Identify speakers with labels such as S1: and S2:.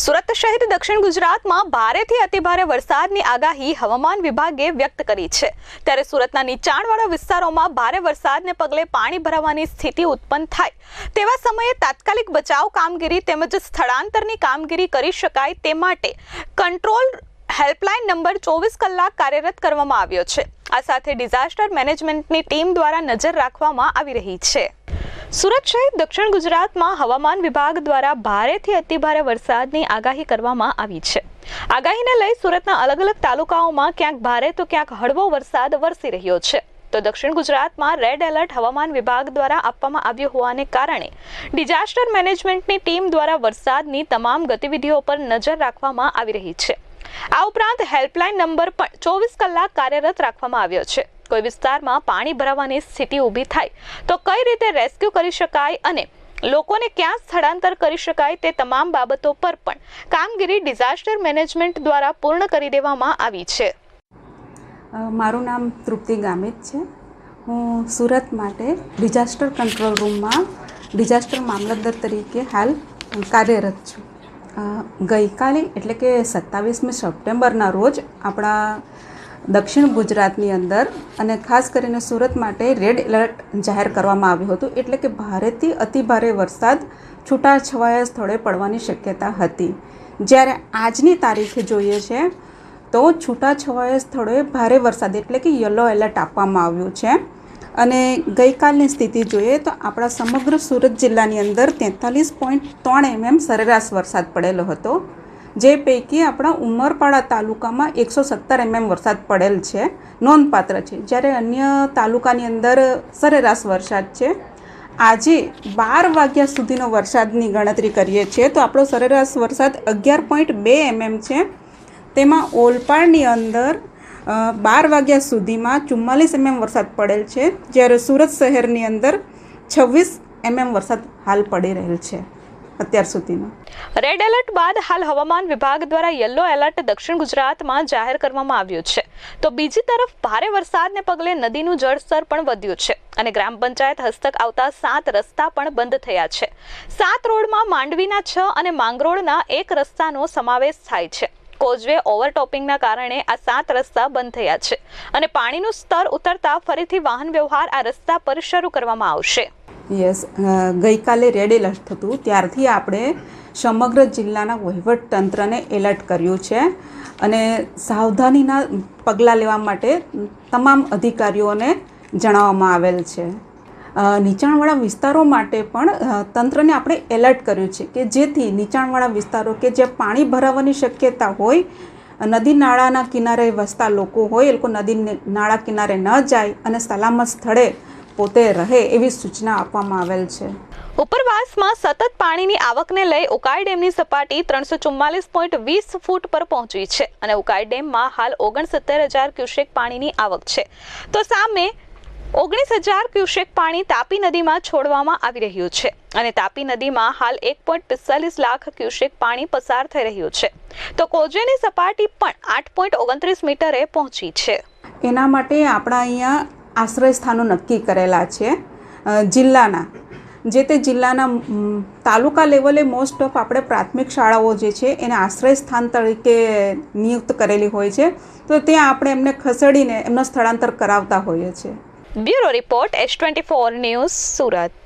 S1: સુરત સહિત દક્ષિણ ગુજરાતમાં ભારેથી અતિભારે વરસાદની આગાહી હવામાન વિભાગે વ્યક્ત કરી છે. ત્યારે સુરતના નીચાણવાળા વિસ્તારોમાં ભારે વરસાદને પગલે પાણી ભરાવાની સ્થિતિ ઉત્પન્ન થાય. તેવા સમયે તાત્કાલિક બચાવ કામગીરી તેમજ સ્થળાંતરની કામગીરી કરી શકાય તે માટે કંટ્રોલ હેલ્પલાઇન નંબર ચોવીસ કલાક કાર્યરત કરવામાં આવ્યો છે. આ સાથે ડિઝાસ્ટર મેનેજમેન્ટની ટીમ દ્વારા નજર રાખવામાં આવી રહી છે. સુરત સહિત દક્ષિણ ગુજરાતમાં હવામાન વિભાગ દ્વારા ભારેથી અતિભારે વરસાદની આગાહી કરવામાં આવી છે. આગાહીને લઈ સુરતના અલગ અલગ તાલુકાઓમાં ક્યાંક ભારે તો ક્યાંક હળવો વરસાદ વરસી રહ્યો છે. તો દક્ષિણ ગુજરાતમાં રેડ એલર્ટ હવામાન વિભાગ દ્વારા આપવામાં આવ્યું હોવાને કારણે ડિઝાસ્ટર મેનેજમેન્ટની ટીમ દ્વારા વરસાદની તમામ ગતિવિધિઓ પર નજર રાખવામાં આવી રહી છે. આ ઉપરાંત હેલ્પલાઇન નંબર પણ ચોવીસ કલાક કાર્યરત રાખવામાં આવ્યો છે. કોઈ વિસ્તારમાં પાણી ભરાવાની સ્થિતિ ઊભી થાય, તો કઈ રીતે રેસ્ક્યુ કરી શકાય અને લોકોને ક્યાં સ્થળાંતર કરી શકાય તે તમામ બાબતો પર પણ કામગીરી ડિઝાસ્ટર મેનેજમેન્ટ દ્વારા પૂર્ણ કરી દેવામાં આવી છે.
S2: મારું નામ તૃપ્તિ ગામિત છે. હું સુરત માટે ડિઝાસ્ટર કંટ્રોલ રૂમમાં ડિઝાસ્ટર મામલતદાર તરીકે હાલ કાર્યરત છું. ગઈકાલે એટલે કે સત્તાવીસમી સપ્ટેમ્બરના રોજ આપણા દક્ષિણ ગુજરાતની અંદર અને ખાસ કરીને સુરત માટે રેડ એલર્ટ જાહેર કરવામાં આવ્યું હતું. એટલે કે ભારેથી અતિભારે વરસાદ છૂટાછવાયા સ્થળે પડવાની શક્યતા હતી. જ્યારે આજની તારીખે જોઈએ છે, તો છૂટાછવાયા સ્થળોએ ભારે વરસાદ, એટલે કે યલો એલર્ટ આપવામાં આવ્યું છે. અને ગઈકાલની સ્થિતિ જોઈએ, તો આપણા સમગ્ર સુરત જિલ્લાની અંદર તેતાલીસ પોઈન્ટ ત્રણ એમએમ સરેરાશ વરસાદ પડેલો હતો. જે પૈકી આપણા ઉમરપાડા તાલુકામાં એકસો સત્તર એમએમ વરસાદ પડેલ છે. નોંધપાત્ર છે. જ્યારે અન્ય તાલુકાની અંદર સરેરાશ વરસાદ છે. આજે બાર વાગ્યા સુધીનો વરસાદની ગણતરી કરીએ છીએ તો આપણો સરેરાશ વરસાદ અગિયાર પોઈન્ટ બે એમએમ છે. તેમાં ઓલપાડની અંદર બાર વાગ્યા સુધીમાં ચુમ્માલીસ એમએમ વરસાદ પડેલ છે. જ્યારે સુરત શહેરની અંદર છવ્વીસ એમએમ વરસાદ હાલ પડી રહેલ છે. અત્યાર સુધીમાં.
S1: રેડ એલર્ટ બાદ હાલ હવામાન વિભાગ દ્વારા યલો એલર્ટ દક્ષિણ ગુજરાતમાં જાહેર કરવામાં આવ્યું છે. તો બીજી તરફ ભારે વરસાદને પગલે નદીનું જળસ્તર પણ વધ્યું છે અને ગ્રામ પંચાયત હસ્તક આવતા સાત રસ્તા પણ બંધ થયા છે. સાત રોડમાં માંડવીના છ અને માંગરોળના એક રસ્તાનો સમાવેશ થાય છે. કોઝવે ઓવરટોપિંગના કારણે આ સાત રસ્તા બંધ થયા છે અને પાણીનું સ્તર ઉતરતા ફરીથી વાહન વ્યવહાર આ રસ્તા પર શરૂ કરવામાં આવશે.
S2: યસ ગઈકાલે રેડ એલર્ટ હતું ત્યારથી આપણે સમગ્ર જિલ્લાના વહીવટ તંત્રને એલર્ટ કર્યું છે અને સાવધાનીના પગલાં લેવા માટે તમામ અધિકારીઓને જણાવવામાં આવેલ છે. નીચાણવાળા વિસ્તારો માટે પણ તંત્રને આપણે એલર્ટ કર્યું છે કે જેથી નીચાણવાળા વિસ્તારો કે જે પાણી ભરાવાની શક્યતા હોય, નદી નાળાના કિનારે વસતા લોકો હોય, એ લોકો નદી નાળા કિનારે ન જાય અને સલામત સ્થળે પોતે રહે એવી સૂચના આપવામાં આવેલ છે.
S1: ઉપરવાસમાં સતત પાણીની આવકને લઈ ઉકાઈ ડેમની સપાટી ત્રણસો ચુમ્માલીસ પોઈન્ટ વીસ ફૂટ પર પહોંચી છે અને ઉકાઈ ડેમમાં હાલ ઓગણસિત્તેર હજાર ક્યુસેક પાણીની આવક છે. તો સામે ઓગણીસ હજાર ક્યુસેક પાણી તાપી નદીમાં છોડવામાં આવી રહ્યું છે અને તાપી નદીમાં હાલ એક પોઈન્ટ પિસ્તાલીસ લાખ ક્યુસેક પાણી પસાર થઈ રહ્યું છે. તો કોજેની સપાટી પણ આઠ પોઈન્ટ ઓગણત્રીસ મીટરે પહોંચી છે.
S2: એના માટે આપણા અહીંયા આશ્રય સ્થાનો નક્કી કરેલા છે. જિલ્લાના, જે તે જિલ્લાના તાલુકા લેવલે મોસ્ટ ઓફ આપણે પ્રાથમિક શાળાઓ જે છે એને આશ્રય સ્થાન તરીકે નિયુક્ત કરેલી હોય છે. તો ત્યાં આપણે એમને ખસેડીને એમનો સ્થળાંતર કરાવતા હોઈએ છીએ.
S1: Bureau report S twenty four news Surat.